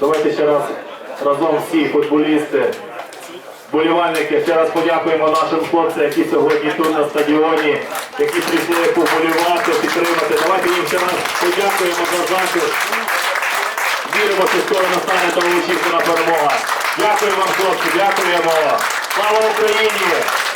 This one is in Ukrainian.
Давайте ще раз разом всі футболісти, болівальники, ще раз подякуємо нашим хлопцям, які сьогодні тут на стадіоні, які прийшли поболівати, підтримати. Давайте їм ще раз подякуємо за захист. Віримо, що скоро настане тому очікувана перемога. Дякую вам, хлопці, дякуємо. Слава Україні!